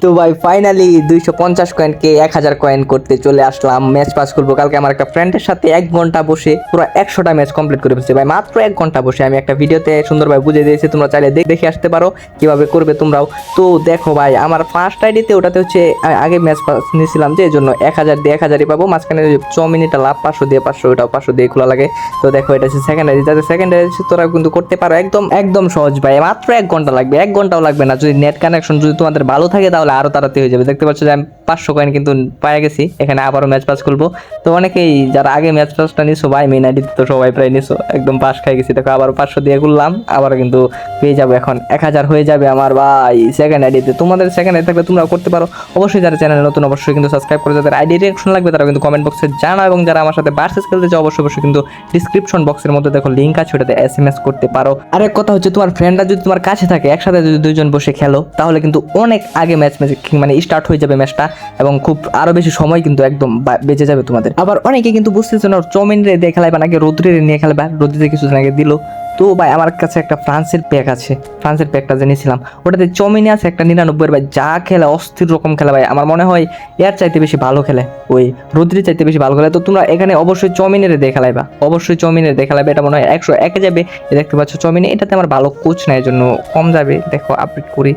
তো ভাই ফাইনালি দুইশো পঞ্চাশ কয়েনকে এক হাজার কয়েন করতে চলে আসলাম। ম্যাচ পাস করব। কালকে আমার একটা ফ্রেন্ডের সাথে এক ঘণ্টা বসে পুরো একশোটা ম্যাচ কমপ্লিট করে ফেলছি। ভাই, মাত্র এক ঘণ্টা বসে আমি একটা ভিডিওতে সুন্দরভাবে বুঝে দিয়েছি। তোমরা চাইলে দেখ- আসতে পারো কীভাবে করবে তোমরাও। তো দেখো ভাই, আমার ফার্স্ট আইডিতে ওটাতে হচ্ছে আগে ম্যাচ পাস নিয়েছিলাম যে এই জন্য এক হাজার দিয়ে এক হাজারই পাবো। মাঝখানে ছ মিনিটটা লাভ, পাঁচশো দিয়ে পাঁচশো, ওটাও পাঁচশো দিয়ে খোলা লাগে। তো দেখো, এটা হচ্ছে সেকেন্ড আইডি যাতে সেকেন্ড আইডি তোরা কিন্তু করতে পারো। একদম একদম সহজ ভাই। মাত্র এক ঘণ্টা লাগবে। এক ঘন্টাও লাগবে না। যদি নেট কানেকশন যদি তোমাদের ভালো থাকে, তাহলে আরও তাড়াতাড়ি হয়ে যাবে। দেখতে পাচ্ছ যে আমি পাঁচশো কয়েন কিন্তু পেয়ে গেছি, এখানে আবারও ম্যাচ পাস করব। তো অনেকেই যারা আগে ম্যাচ পাসটা নিছো, ভাই মেন আইডি তো সবাই প্রায় নিছো, একদম পাস খাই গেছি। দেখো আবার পাঁচশো দিয়ে করলাম আবার কিন্তু পেয়ে যাব এখন। এক হাজার হয়ে যাবে আমার, ভাই সেকেন্ড আইডিতে তোমাদের সেকেন্ড আইডি থাকলে তোমরা করতে পারো। অবশ্যই যারা চ্যানেল নতুন, অবশ্যই কিন্তু সাবস্ক্রাইব করে যাদের আইডি রিয়াকশন লাগবে তারা কিন্তু কমেন্ট বক্সে জানাও। এবং যারা আমার সাথে বার্সেস খেলতে চাও, অবশ্যই অবশ্যই কিন্তু ডিসক্রিপশন বক্সের মধ্যে দেখো লিঙ্ক আছে, ওটাতে এস এম এস করতে পারো। আরেক কথা হচ্ছে, তোমার ফ্রেন্ডরা যদি তোমার কাছে থাকে, একসাথে যদি দুজন বসে খেলো, তাহলে কিন্তু অনেক আগে ম্যাচ ম্যাচ মানে স্টার্ট হয়ে যাবে ম্যাচটা এবং খুব আরও বেশি সময় কিন্তু একদম বা- বেঁচে যাবে তোমাদের। আবার অনেকে কিন্তু বুঝতেছে না চৌমিন রে দিয়ে খেলাইবা নাকি রোদ্রে নিয়ে খেলাবা রোদ্রে কিছুদিন আগে দিল। তো ভাই, আমার কাছে একটা ফ্রান্সের প্যাক আছে। ফ্রান্সের প্যাকটা জেনেছিলাম ওটাতে চমিনি আছে একটা নিরানব্বই ভাই। যা খেলে অস্থির রকম খেলে ভাই। আমার মনে হয় এর চাইতে বেশি ভালো খেলে। ওই রুদ্রি চাইতে বেশি ভালো খেলে। তো তোমরা এখানে অবশ্যই চমিনের দিয়ে খেলাইবা। অবশ্যই চমিনের দিয়ে খেলাবে এটা মনে হয় একশো একে যাবে। দেখতে পাচ্ছ চমিনে এটাতে আমার ভালো কোচ নাই জন্য কম যাবে। দেখো আপডেট করি।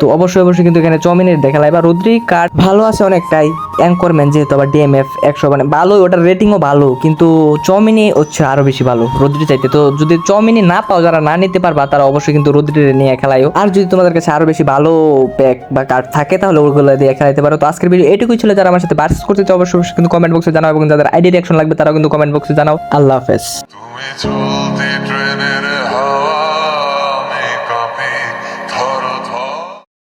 তো অবশ্যই অবশ্যই কিন্তু এখানে চমিনের দেখা লাগবে। আর রুদ্রি কার্ড ভালো আছে অনেকটাই। অ্যাঙ্করম্যান যেহেতু আবার ডিএমএফ একশো মানে ভালো ওটার রেটিংও ভালো, কিন্তু চমিনি হচ্ছে আরও বেশি ভালো, রুদ্রি চাইতে। তো যদি চমিনি না পাও, যারা না নিতে পারবা, তারা অবশ্যই কিন্তু রুদ্রি নিয়ে খেলাইও। আর যদি তোমাদের কাছে আরও বেশি ভালো প্যাক বা কার্ড থাকে, তাহলে ওগুলো দিয়ে খেলাইতে পারো। তো আজকের ভিডিও এটুকুই ছিল। যারা আমার সাথে বার্সেস করতে চাও, অবশ্যই কিন্তু কমেন্ট বক্সে জানাও, এবং যাদের আইডি রিয়াকশন লাগবে, তারাও কিন্তু কমেন্ট বক্সে জানাও। আল্লাহ হাফেজ।